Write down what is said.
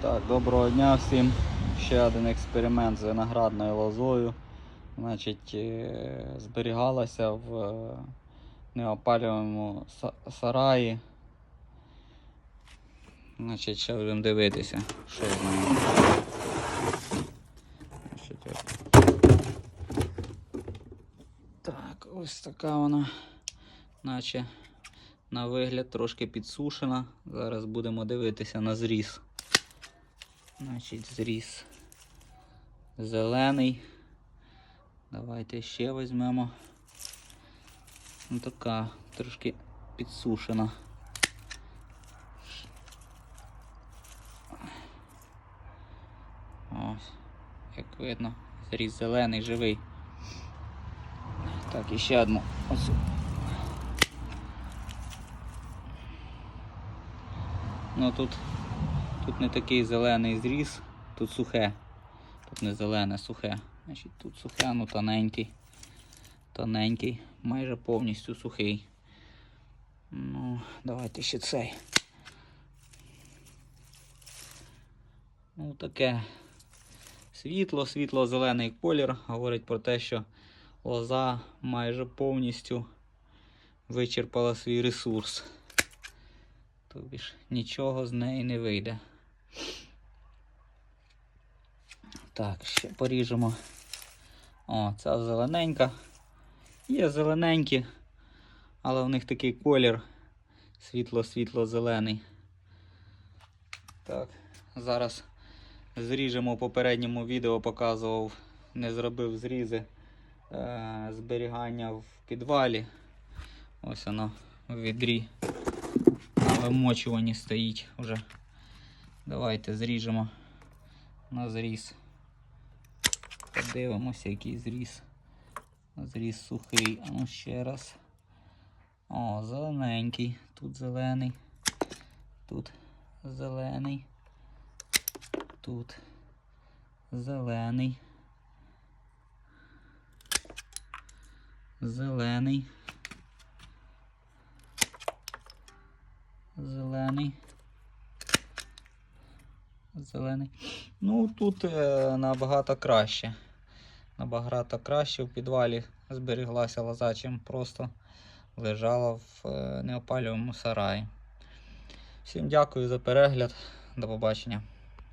Так, доброго дня всім. Ще один експеримент з виноградною лозою. Значить, е, зберігалася в е, неопалюваному сараї. Значить, ще будемо дивитися, що з нею. Так, ось така вона, наче на вигляд трошки підсушена. Зараз будемо дивитися на зріз. Значить, зріз зелений. Давайте ще візьмемо. Ну, така трошки підсушена. Ось, як видно, зріз зелений, живий. Так, і ще одну. Ось. Ну тут, тут не такий зелений зріз, тут сухе. Тут не зелене, сухе. Значить, тут сухе, ну тоненький. Тоненький, майже повністю сухий. Ну, давайте ще цей. Ну, таке світло, світло-зелений колір говорить про те, що лоза майже повністю вичерпала свій ресурс. Тобі ж нічого з неї не вийде. Так, ще поріжемо. О, ця зелененька. Є зелененькі, але в них такий колір світло-світло-зелений. Так, зараз зріжемо в попередньому відео, показував, не зробив зрізи е, зберігання в підвалі. Ось воно в відрі на вимочуванні стоїть вже. Давайте зріжемо на зріз. Подивимося, який зріз. Зріз сухий. А ну ще раз. О, зелененький. Тут зелений. Тут зелений. Тут зелений. Зелений. Зелений. Зелений. Ну, тут е, набагато краще. Набагато краще в підвалі зберіглася лоза, чим просто лежала в е, неопалювому сараї. Всім дякую за перегляд. До побачення.